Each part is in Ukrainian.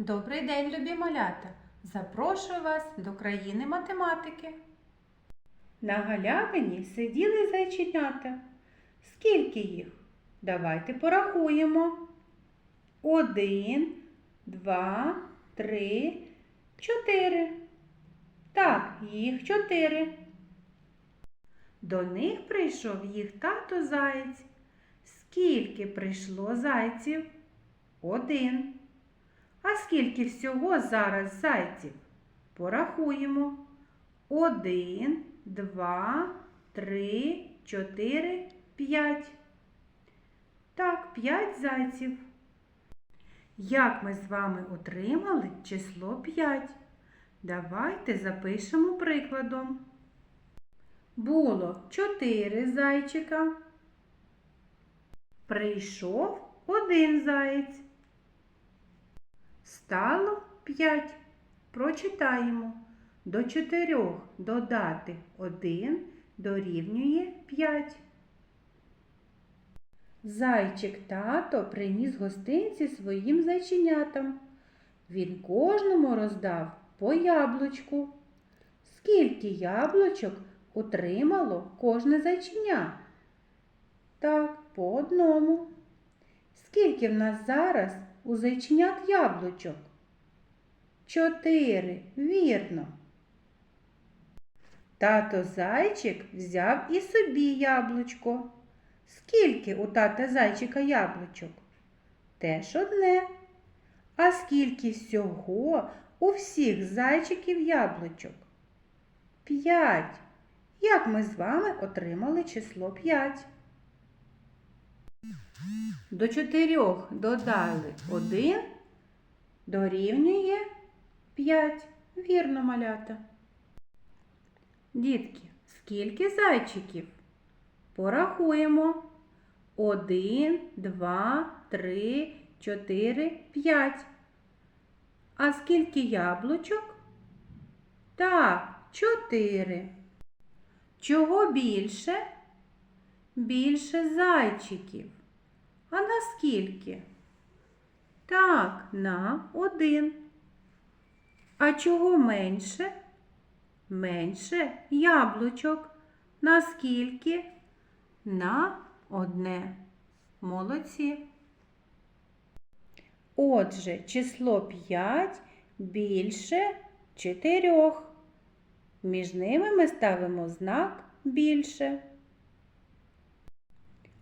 Добрий день, любі малята! Запрошую вас до країни математики. На галявині сиділи зайченята. Скільки їх? Давайте порахуємо. Один, два, три, чотири. Так, їх чотири. До них прийшов їх тато заєць. Скільки прийшло зайців? Один. А скільки всього зараз зайців? Порахуємо. Один, два, три, чотири, п'ять. Так, п'ять зайців. Як ми з вами отримали число 5? Давайте запишемо прикладом. Було 4 зайчика. Прийшов один заєць. Стало 5. Прочитаємо. До 4 додати 1 дорівнює 5. Зайчик тато приніс гостинці своїм зайченятам. Він кожному роздав по яблучку. Скільки яблучок отримало кожне зайченя? Так, по одному. Скільки в нас зараз у зайченят яблучок? Чотири, вірно. Тато зайчик взяв і собі яблучко. Скільки у тата зайчика яблучок? Теж одне. А скільки всього у всіх зайчиків яблучок? П'ять. Як ми з вами отримали число п'ять? До чотирьох додали один, дорівнює п'ять. Вірно, малята. Дітки, скільки зайчиків? Порахуємо. Один, два, три, чотири, п'ять. А скільки яблучок? Так, чотири. Чого більше? Більше зайчиків. А на скільки? Так, на один. А чого менше? Менше яблучок. На скільки? На одне. Молодці. Отже, число 5 більше 4. Між ними ми ставимо знак більше.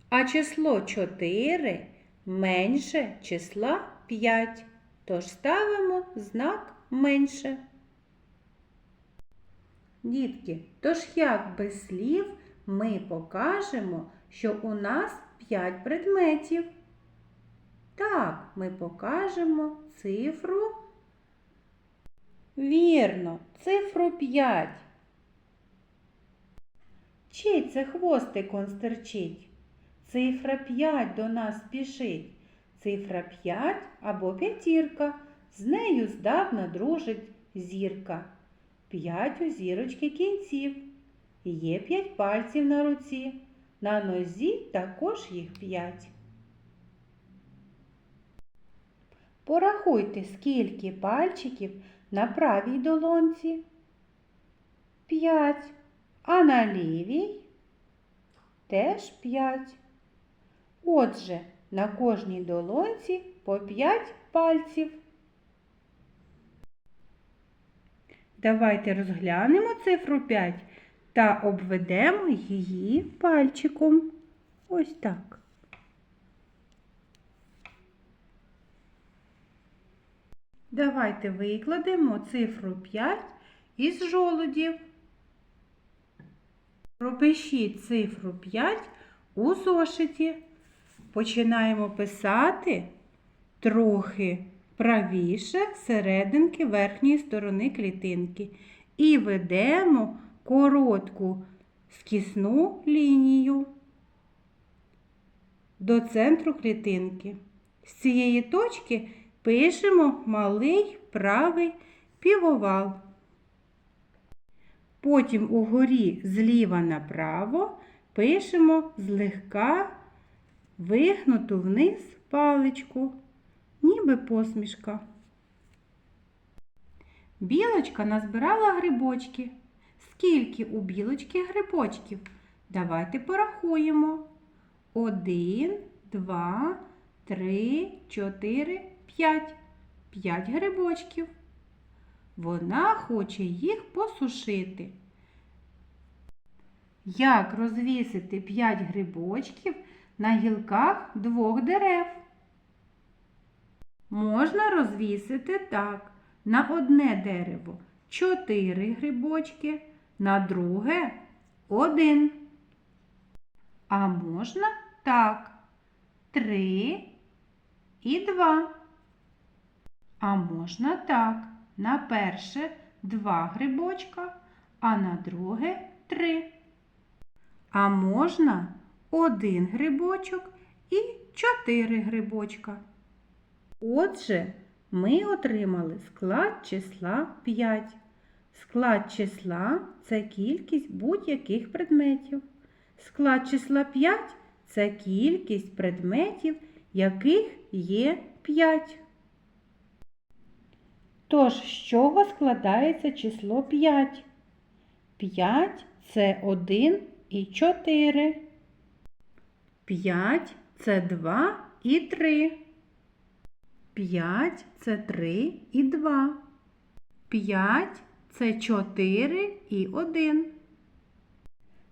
А число 4 менше числа 5. Тож ставимо знак менше. Дітки, тож як без слів ми покажемо, що у нас 5 предметів? Так, ми покажемо цифру. Вірно, цифру 5. Чий це хвостик он стерчить? Цифра 5 до нас спішить. Цифра 5 або п'ятірка. З нею здавна дружить зірка. П'ять у зірочки кінців. Є п'ять пальців на руці. На нозі також їх п'ять. Порахуйте, скільки пальчиків на правій долонці. П'ять. А на лівій теж п'ять. Отже, на кожній долонці по 5 пальців. Давайте розглянемо цифру 5 та обведемо її пальчиком. Ось так. Давайте викладемо цифру 5 із жолудів. Пропишіть цифру 5 у зошиті. Починаємо писати трохи правіше серединки верхньої сторони клітинки. І ведемо коротку скісну лінію до центру клітинки. З цієї точки пишемо малий правий півовал. Потім угорі зліва направо пишемо злегка вигнуту вниз паличку, ніби посмішка. Білочка назбирала грибочки. Скільки у білочки грибочків? Давайте порахуємо. Один, два, три, чотири, п'ять. П'ять грибочків. Вона хоче їх посушити. Як розвісити п'ять грибочків на гілках двох дерев? Можна розвісити так. На одне дерево чотири грибочки, на друге один. А можна так. Три і два. А можна так. На перше два грибочка, а на друге три. А можна один грибочок і чотири грибочка. Отже, ми отримали склад числа 5. Склад числа це кількість будь-яких предметів. Склад числа 5 це кількість предметів, яких є 5. Тож, з чого складається число 5? 5 це 1 і 4. 5 це 2 і 3. 5 це 3 і 2. 5 це 4 і 1.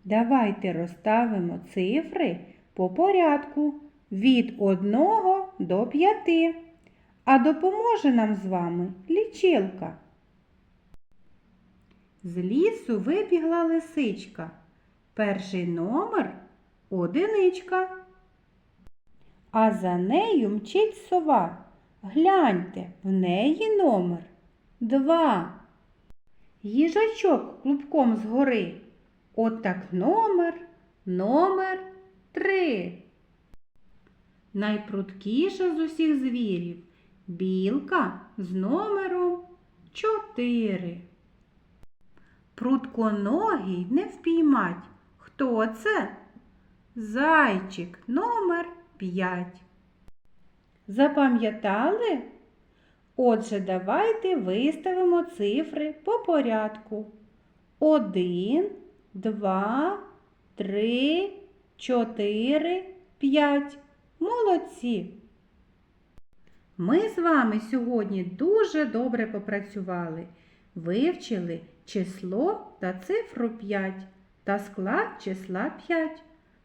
Давайте розставимо цифри по порядку від 1 до 5. А допоможе нам з вами лічилка. З лісу вибігла лисичка. Перший номер одиничка. А за нею мчить сова. Гляньте, в неї номер два. Їжачок клубком згори. От так номер, номер три. Найпрудкіша з усіх звірів білка з номером чотири. Прутконогий не впіймать. Хто це? Зайчик номер п'ять. Запам'ятали? Отже, давайте виставимо цифри по порядку. Один, два, три, чотири, п'ять. Молодці! Ми з вами сьогодні дуже добре попрацювали. Вивчили число та цифру 5 та склад числа 5.